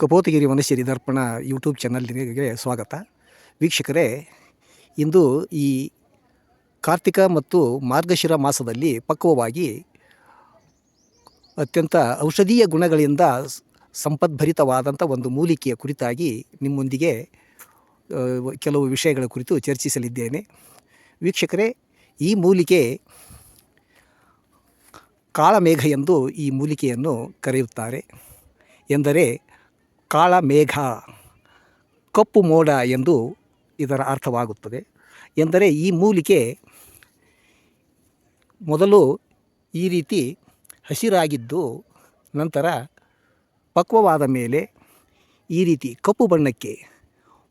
ಕಪೋತಗಿರಿ ವನಶ್ರೀ ದರ್ಪಣ YouTube ಚಾನಲ್ಗೆ ಸ್ವಾಗತ. ವೀಕ್ಷಕರೇ, ಇಂದು ಈ ಕಾರ್ತಿಕ ಮತ್ತು ಮಾರ್ಗಶಿರ ಮಾಸದಲ್ಲಿ ಪಕ್ವವಾಗಿ ಅತ್ಯಂತ ಔಷಧೀಯ ಗುಣಗಳಿಂದ ಸಂಪದ್ಭರಿತವಾದಂಥ ಒಂದು ಮೂಲಿಕೆಯ ಕುರಿತಾಗಿ ನಿಮ್ಮೊಂದಿಗೆ ಕೆಲವು ವಿಷಯಗಳ ಕುರಿತು ಚರ್ಚಿಸಲಿದ್ದೇನೆ. ವೀಕ್ಷಕರೇ, ಈ ಮೂಲಿಕೆ ಕಾಳಮೇಘ ಎಂದು ಈ ಮೂಲಿಕೆಯನ್ನು ಕರೆಯುತ್ತಾರೆ. ಎಂದರೆ ಕಾಳಮೇಘ, ಕಪ್ಪು ಮೋಡ ಎಂದು ಇದರ ಅರ್ಥವಾಗುತ್ತದೆ. ಎಂದರೆ ಈ ಮೂಲಿಕೆ ಮೊದಲು ಈ ರೀತಿ ಹಸಿರಾಗಿದ್ದು, ನಂತರ ಪಕ್ವವಾದ ಮೇಲೆ ಈ ರೀತಿ ಕಪ್ಪು ಬಣ್ಣಕ್ಕೆ,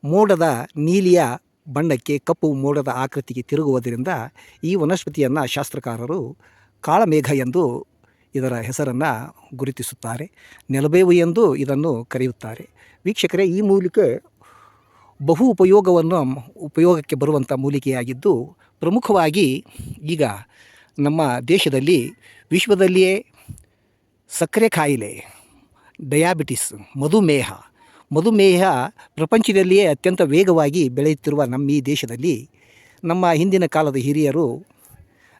ಮೋಡದ ನೀಲಿಯ ಬಣ್ಣಕ್ಕೆ ಕಪ್ಪು ಮೋಡದ ಆಕೃತಿಗೆ ತಿರುಗುವುದರಿಂದ ಈ ವನಸ್ಪತಿಯನ್ನು ಶಾಸ್ತ್ರಕಾರರು ಕಾಳಮೇಘ ಎಂದು ಇದರ ಹೆಸರನ್ನು ಗುರುತಿಸುತ್ತಾರೆ. ನೆಲಬೇವು ಎಂದು ಇದನ್ನು ಕರೆಯುತ್ತಾರೆ. ವೀಕ್ಷಕರೇ, ಈ ಮೂಲಿಕೆ ಬಹು ಉಪಯೋಗವನ್ನು, ಉಪಯೋಗಕ್ಕೆ ಬರುವಂಥ ಮೂಲಿಕೆಯಾಗಿದ್ದು, ಪ್ರಮುಖವಾಗಿ ಈಗ ನಮ್ಮ ದೇಶದಲ್ಲಿ ವಿಶ್ವದಲ್ಲಿಯೇ ಸಕ್ಕರೆ ಕಾಯಿಲೆ ಡಯಾಬಿಟಿಸ್, ಮಧುಮೇಹ ಮಧುಮೇಹ ಪ್ರಪಂಚದಲ್ಲಿಯೇ ಅತ್ಯಂತ ವೇಗವಾಗಿ ಬೆಳೆಯುತ್ತಿರುವ ನಮ್ಮ ಈ ದೇಶದಲ್ಲಿ ನಮ್ಮ ಹಿಂದಿನ ಕಾಲದ ಹಿರಿಯರು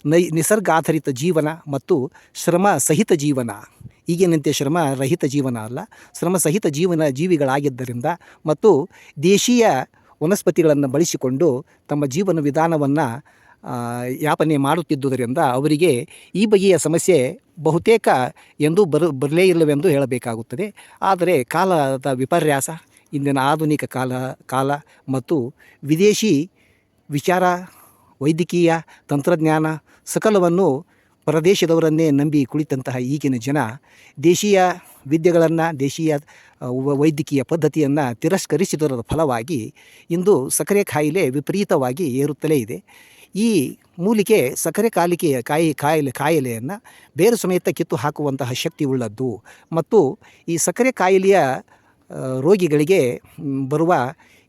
ನೈ ನಿಸರ್ಗಾಧರಿತ ಜೀವನ ಮತ್ತು ಶ್ರಮ ಸಹಿತ ಜೀವನ. ಈಗಿನಂತೆ ಶ್ರಮ ರಹಿತ ಜೀವನ ಅಲ್ಲ, ಶ್ರಮ ಸಹಿತ ಜೀವನ ಜೀವಿಗಳಾಗಿದ್ದರಿಂದ ಮತ್ತು ದೇಶೀಯ ವನಸ್ಪತಿಗಳನ್ನು ಬಳಸಿಕೊಂಡು ತಮ್ಮ ಜೀವನ ವಿಧಾನವನ್ನು ಯಾಪನೆ ಮಾಡುತ್ತಿದ್ದುದರಿಂದ ಅವರಿಗೆ ಈ ಬಗೆಯ ಸಮಸ್ಯೆ ಬಹುತೇಕ ಎಂದೂ ಬರ, ಬರಲೇ ಇಲ್ಲವೆಂದು ಹೇಳಬೇಕಾಗುತ್ತದೆ. ಆದರೆ ಕಾಲದ ವಿಪರ್ಯಾಸ, ಇಂದಿನ ಆಧುನಿಕ ಕಾಲ ಕಾಲ ಮತ್ತು ವಿದೇಶಿ ವಿಚಾರ ವೈದ್ಯಕೀಯ, ತಂತ್ರಜ್ಞಾನ ಸಕಲವನ್ನು ಪ್ರದೇಶದವರನ್ನೇ ನಂಬಿ ಕುಳಿತಂತಹ ಈಗಿನ ಜನ ದೇಶೀಯ ವಿದ್ಯೆಗಳನ್ನು, ದೇಶೀಯ ವೈದ್ಯಕೀಯ ಪದ್ಧತಿಯನ್ನು ತಿರಸ್ಕರಿಸಿದರ ಫಲವಾಗಿ ಇಂದು ಸಕ್ಕರೆ ಕಾಯಿಲೆ ವಿಪರೀತವಾಗಿ ಏರುತ್ತಲೇ ಇದೆ. ಈ ಮೂಲಿಕೆ ಸಕ್ಕರೆ ಕಾಲಿಕೆಯ ಕಾಯಿ, ಕಾಯಿಲೆ, ಕಾಯಿಲೆಯನ್ನು ಬೇರು ಸಮೇತ ಕಿತ್ತು ಹಾಕುವಂತಹ ಶಕ್ತಿ ಉಳ್ಳದ್ದು ಮತ್ತು ಈ ಸಕ್ಕರೆ ಕಾಯಿಲೆಯ ರೋಗಿಗಳಿಗೆ ಬರುವ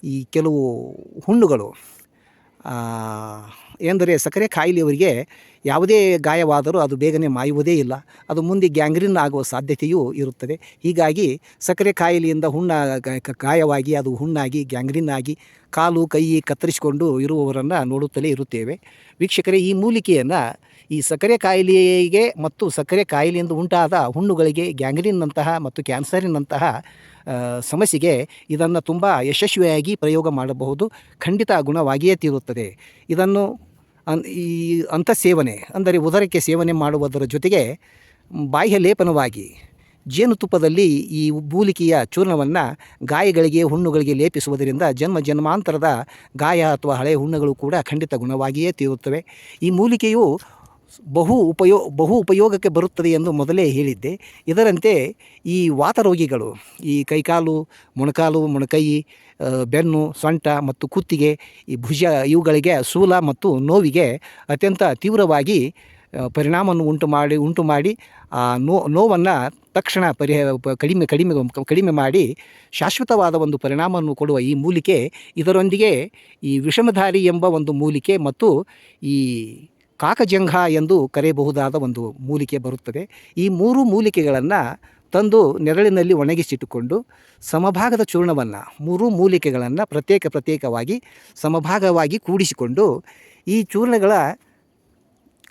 ಈ ಕೆಲವು ಹುಣ್ಣುಗಳು ಎಂದರೆ ಸಕ್ಕರೆ ಕಾಯಿಲೆಯವರಿಗೆ ಯಾವುದೇ ಗಾಯವಾದರೂ ಅದು ಬೇಗನೆ ಮಾಯುವುದೇ ಇಲ್ಲ. ಅದು ಮುಂದೆ ಗ್ಯಾಂಗ್ರಿನ್ ಆಗುವ ಸಾಧ್ಯತೆಯೂ ಇರುತ್ತದೆ. ಹೀಗಾಗಿ ಸಕ್ಕರೆ ಕಾಯಿಲೆಯಿಂದ ಹುಣ್ಣ ಗಾಯವಾಗಿ, ಅದು ಹುಣ್ಣಾಗಿ, ಗ್ಯಾಂಗ್ರೀನ್ ಆಗಿ ಕಾಲು, ಕೈ ಕತ್ತರಿಸಿಕೊಂಡು ಇರುವವರನ್ನು ನೋಡುತ್ತಲೇ ಇರುತ್ತೇವೆ. ವೀಕ್ಷಕರೇ, ಈ ಮೂಲಿಕೆಯನ್ನು ಈ ಸಕ್ಕರೆ ಕಾಯಿಲೆಗೆ ಮತ್ತು ಸಕ್ಕರೆ ಕಾಯಿಲೆಯಿಂದ ಉಂಟಾದ ಹುಣ್ಣುಗಳಿಗೆ ಗ್ಯಾಂಗ್ರಿನ್ನಂತಹ ಮತ್ತು ಕ್ಯಾನ್ಸರಿನಂತಹ ಸಮಸ್ಯೆಗೆ ಇದನ್ನು ತುಂಬ ಯಶಸ್ವಿಯಾಗಿ ಪ್ರಯೋಗ ಮಾಡಬಹುದು. ಖಂಡಿತ ಗುಣವಾಗಿಯೇ ತೀರುತ್ತದೆ. ಇದನ್ನು ಈ ಅಂಥ ಸೇವನೆ, ಅಂದರೆ ಉದರಕ್ಕೆ ಸೇವನೆ ಮಾಡುವುದರ ಜೊತೆಗೆ ಬಾಹ್ಯ ಲೇಪನವಾಗಿ ಜೇನುತುಪ್ಪದಲ್ಲಿ ಈ ಬೂಲಿಕೆಯ ಚೂರ್ಣವನ್ನು ಗಾಯಗಳಿಗೆ, ಹುಣ್ಣುಗಳಿಗೆ ಲೇಪಿಸುವುದರಿಂದ ಜನ್ಮ ಜನ್ಮಾಂತರದ ಗಾಯ ಅಥವಾ ಹಳೆಯ ಹುಣ್ಣುಗಳು ಕೂಡ ಖಂಡಿತ ಗುಣವಾಗಿಯೇ ತೀರುತ್ತವೆ. ಈ ಮೂಲಿಕೆಯು ಬಹು ಉಪಯೋ, ಬಹು ಉಪಯೋಗಕ್ಕೆ ಬರುತ್ತದೆ ಎಂದು ಮೊದಲೇ ಹೇಳಿದ್ದೆ. ಇದರಂತೆ ಈ ವಾತರೋಗಿಗಳು, ಈ ಕೈಕಾಲು, ಮೊಣಕಾಲು, ಮೊಣಕೈ ಬೆನ್ನು, ಸೊಂಟ ಮತ್ತು ಕುತ್ತಿಗೆ, ಈ ಭುಜ, ಇವುಗಳಿಗೆ ಸೂಲ ಮತ್ತು ನೋವಿಗೆ ಅತ್ಯಂತ ತೀವ್ರವಾಗಿ ಪರಿಣಾಮವನ್ನು ಉಂಟು ಮಾಡಿ ಉಂಟು ಮಾಡಿ, ಆ, ನೋ, ನೋವನ್ನು ತಕ್ಷಣ ಪರಿಹ ಕಡಿಮೆ ಕಡಿಮೆ ಕಡಿಮೆ ಮಾಡಿ ಶಾಶ್ವತವಾದ ಒಂದು ಪರಿಣಾಮವನ್ನು ಕೊಡುವ ಈ ಮೂಲಿಕೆ ಇದರೊಂದಿಗೆ ಈ ವಿಷಮಧಾರಿ ಎಂಬ ಒಂದು ಮೂಲಿಕೆ ಮತ್ತು ಈ ಕಾಕಜಂಘ ಎಂದು ಕರೆಯಬಹುದಾದ ಒಂದು ಮೂಲಿಕೆ ಬರುತ್ತದೆ. ಈ ಮೂರು ಮೂಲಿಕೆಗಳನ್ನು ತಂದು ನೆರಳಿನಲ್ಲಿ ಒಣಗಿಸಿಟ್ಟುಕೊಂಡು ಸಮಭಾಗದ ಚೂರ್ಣವನ್ನು ಮೂರು ಮೂಲಿಕೆಗಳನ್ನು ಪ್ರತ್ಯೇಕ ಪ್ರತ್ಯೇಕವಾಗಿ ಸಮಭಾಗವಾಗಿ ಕೂಡಿಸಿಕೊಂಡು ಈ ಚೂರ್ಣಗಳ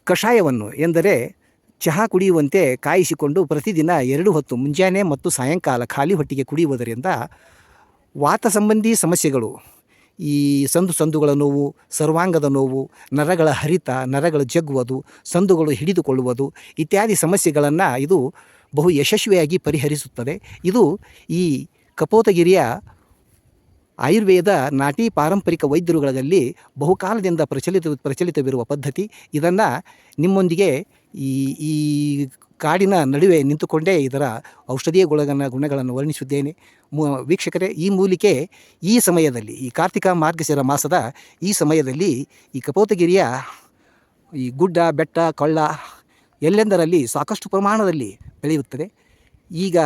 ಕಷಾಯವನ್ನು ಎಂದರೆ ಚಹಾ ಕುಡಿಯುವಂತೆ ಕಾಯಿಸಿಕೊಂಡು ಪ್ರತಿದಿನ ಎರಡು ಹೊತ್ತು ಮುಂಜಾನೆ ಮತ್ತು ಸಾಯಂಕಾಲ ಖಾಲಿ ಹೊಟ್ಟಿಗೆ ಕುಡಿಯುವುದರಿಂದ ವಾತ ಸಂಬಂಧಿ ಸಮಸ್ಯೆಗಳು ಈ ಸಂದು ಸಂದುಗಳ ನೋವು, ಸರ್ವಾಂಗದ ನೋವು, ನರಗಳ ಹರಿತ, ನರಗಳು ಜಗ್ಗುವುದು, ಸಂದುಗಳು ಹಿಡಿದುಕೊಳ್ಳುವುದು ಇತ್ಯಾದಿ ಸಮಸ್ಯೆಗಳನ್ನು ಇದು ಬಹು ಯಶಸ್ವಿಯಾಗಿ ಪರಿಹರಿಸುತ್ತದೆ. ಇದು ಈ ಕಪೋತಗಿರಿಯ ಆಯುರ್ವೇದ ನಾಟಿ ಪಾರಂಪರಿಕ ವೈದ್ಯರುಗಳಲ್ಲಿ ಬಹುಕಾಲದಿಂದ ಪ್ರಚಲಿತ, ಪ್ರಚಲಿತವಿರುವ ಪದ್ಧತಿ. ಇದನ್ನು ನಿಮ್ಮೊಂದಿಗೆ ಈ ಈ ಕಾಡಿನ ನಡುವೆ ನಿಂತುಕೊಂಡೇ ಇದರ ಔಷಧೀಯ ಗುಣಗಳನ್ನು ಗುಣಗಳನ್ನು ವರ್ಣಿಸಿದ್ದೇನೆ ವೀಕ್ಷಕರೇ, ಈ ಮೂಲಿಕೆ ಈ ಸಮಯದಲ್ಲಿ, ಈ ಕಾರ್ತಿಕ ಮಾರ್ಗಶಿರ ಮಾಸದ ಈ ಸಮಯದಲ್ಲಿ ಈ ಕಪೋತಗಿರಿಯ ಈ ಗುಡ್ಡ, ಬೆಟ್ಟ, ಕೊಳ್ಳ ಎಲ್ಲೆಂದರಲ್ಲಿ ಸಾಕಷ್ಟು ಪ್ರಮಾಣದಲ್ಲಿ ಬೆಳೆಯುತ್ತದೆ. ಈಗ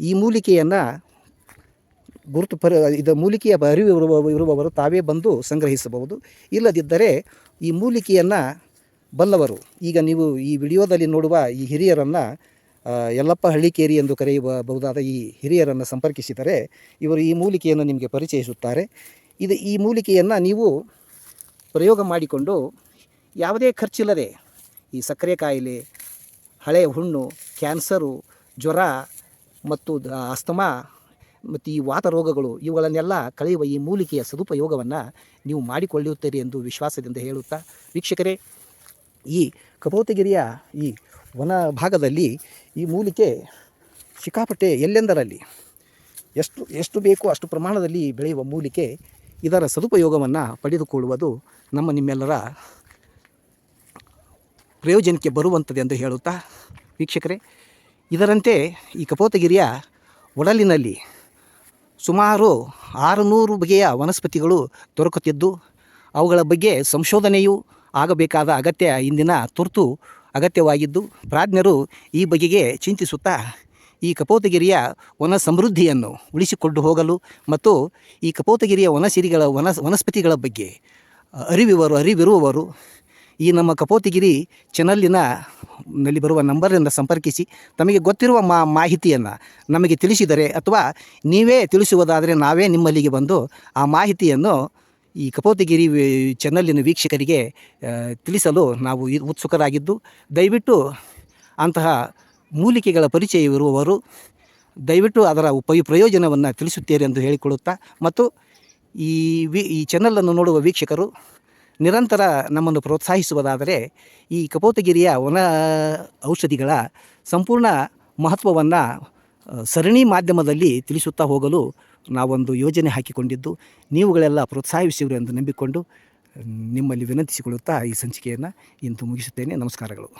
ಈ ಮೂಲಿಕೆಯನ್ನು ಗುರುತು ಪರ, ಇದು ಮೂಲಿಕೆಯ ಅರಿವು ಇರುವ, ಇರುವವರು ತಾವೇ ಬಂದು ಸಂಗ್ರಹಿಸಬಹುದು. ಇಲ್ಲದಿದ್ದರೆ ಈ ಮೂಲಿಕೆಯನ್ನು ಬಲ್ಲವರು. ಈಗ ನೀವು ಈ ವಿಡಿಯೋದಲ್ಲಿ ನೋಡುವ ಈ ಹಿರಿಯರನ್ನು ಯಲ್ಲಪ್ಪ ಹಳ್ಳಿಕೇರಿ ಎಂದು ಕರೆಯಬಹುದಾದ ಈ ಹಿರಿಯರನ್ನು ಸಂಪರ್ಕಿಸಿದರೆ ಇವರು ಈ ಮೂಲಿಕೆಯನ್ನು ನಿಮಗೆ ಪರಿಚಯಿಸುತ್ತಾರೆ. ಇದು ಈ ಮೂಲಿಕೆಯನ್ನು ನೀವು ಪ್ರಯೋಗ ಮಾಡಿಕೊಂಡು ಯಾವುದೇ ಖರ್ಚಿಲ್ಲದೆ ಈ ಸಕ್ಕರೆ ಕಾಯಿಲೆ ಹಳೆಯ ಹುಣ್ಣು, ಕ್ಯಾನ್ಸರು, ಜ್ವರ ಮತ್ತು ಅಸ್ತಮಾ ಮತ್ತು ಈ ವಾತ ರೋಗಗಳು ಇವುಗಳನ್ನೆಲ್ಲ ಕಳೆಯುವ ಈ ಮೂಲಿಕೆಯ ಸದುಪಯೋಗವನ್ನು ನೀವು ಮಾಡಿಕೊಳ್ಳುತ್ತೀರಿ ಎಂದು ವಿಶ್ವಾಸದಿಂದ ಹೇಳುತ್ತಾ, ವೀಕ್ಷಕರೇ ಈ ಕಪೋತಗಿರಿಯ ಈ ವನ ಭಾಗದಲ್ಲಿ ಈ ಮೂಲಿಕೆ ಸಿಕ್ಕಾಪಟ್ಟೆ ಎಲ್ಲೆಂದರಲ್ಲಿ? ಎಷ್ಟು ಎಷ್ಟು ಬೇಕೋ ಅಷ್ಟು ಪ್ರಮಾಣದಲ್ಲಿ ಬೆಳೆಯುವ ಮೂಲಿಕೆ ಇದರ ಸದುಪಯೋಗವನ್ನು ಪಡೆದುಕೊಳ್ಳುವುದು ನಮ್ಮ ನಿಮ್ಮೆಲ್ಲರ ಪ್ರಯೋಜನಕ್ಕೆ ಬರುವಂಥದ್ದು ಎಂದು ಹೇಳುತ್ತಾ ವೀಕ್ಷಕರೇ, ಇದರಂತೆ ಈ ಕಪೋತಗಿರಿಯ ಒಡಲಿನಲ್ಲಿ ಸುಮಾರು ಆರುನೂರು ಬಗೆಯ ವನಸ್ಪತಿಗಳು ದೊರಕುತ್ತಿದ್ದು, ಅವುಗಳ ಬಗ್ಗೆ ಸಂಶೋಧನೆಯೂ ಆಗಬೇಕಾದ ಅಗತ್ಯ ಇಂದಿನ ತುರ್ತು ಅಗತ್ಯವಾಗಿದ್ದು, ಪ್ರಾಜ್ಞರು ಈ ಬಗೆಗೆ ಚಿಂತಿಸುತ್ತಾ ಈ ಕಪೋತಗಿರಿಯ ವನ ಸಮೃದ್ಧಿಯನ್ನು ಉಳಿಸಿಕೊಂಡು ಹೋಗಲು ಮತ್ತು ಈ ಕಪೋತಗಿರಿಯ ವನಸಿರಿಗಳ ವನ ವನಸ್ಪತಿಗಳ ಬಗ್ಗೆ ಅರಿವಿವರು ಅರಿವಿರುವವರು ಈ ನಮ್ಮ ಕಪೋತಗಿರಿ ಚಾನಲ್ಲಿನ ನಲ್ಲಿ ಬರುವ ನಂಬರನ್ನು ಸಂಪರ್ಕಿಸಿ, ತಮಗೆ ಗೊತ್ತಿರುವ ಮಾ ಮಾಹಿತಿಯನ್ನು ನಮಗೆ ತಿಳಿಸಿದರೆ ಅಥವಾ ನೀವೇ ತಿಳಿಸುವುದಾದರೆ ನಾವೇ ನಿಮ್ಮಲ್ಲಿಗೆ ಬಂದು ಆ ಮಾಹಿತಿಯನ್ನು ಈ ಕಪೋತಗಿರಿ ಚಾನಲಿನ ವೀಕ್ಷಕರಿಗೆ ತಿಳಿಸಲು ನಾವು ಉತ್ಸುಕರಾಗಿದ್ದು, ದಯವಿಟ್ಟು ಅಂತಹ ಮೂಲಿಕೆಗಳ ಪರಿಚಯ ಇರುವವರು, ದಯವಿಟ್ಟು ಅದರ ಉಪಯು ಪ್ರಯೋಜನವನ್ನು ತಿಳಿಸುತ್ತೀರಿ ಎಂದು ಹೇಳಿಕೊಳ್ಳುತ್ತಾ ಮತ್ತು ಈ ವಿ, ಈ ಚಾನಲನ್ನು ನೋಡುವ ವೀಕ್ಷಕರು ನಿರಂತರ ನಮ್ಮನ್ನು ಪ್ರೋತ್ಸಾಹಿಸುವುದಾದರೆ, ಈ ಕಪೋತಗಿರಿಯ ಒಣ ಔಷಧಿಗಳ ಸಂಪೂರ್ಣ ಮಹತ್ವವನ್ನು ಸರಣಿ ಮಾಧ್ಯಮದಲ್ಲಿ ತಿಳಿಸುತ್ತಾ ಹೋಗಲು ನಾವೊಂದು ಯೋಜನೆ ಹಾಕಿಕೊಂಡಿದ್ದು ನೀವುಗಳೆಲ್ಲ ಪ್ರೋತ್ಸಾಹಿಸುವರು ಎಂದು ನಂಬಿಕೊಂಡು ನಿಮ್ಮಲ್ಲಿ ವಿನಂತಿಸಿಕೊಳ್ಳುತ್ತಾ ಈ ಸಂಚಿಕೆಯನ್ನು ಇಂದು ಮುಗಿಸುತ್ತೇನೆ. ನಮಸ್ಕಾರಗಳು.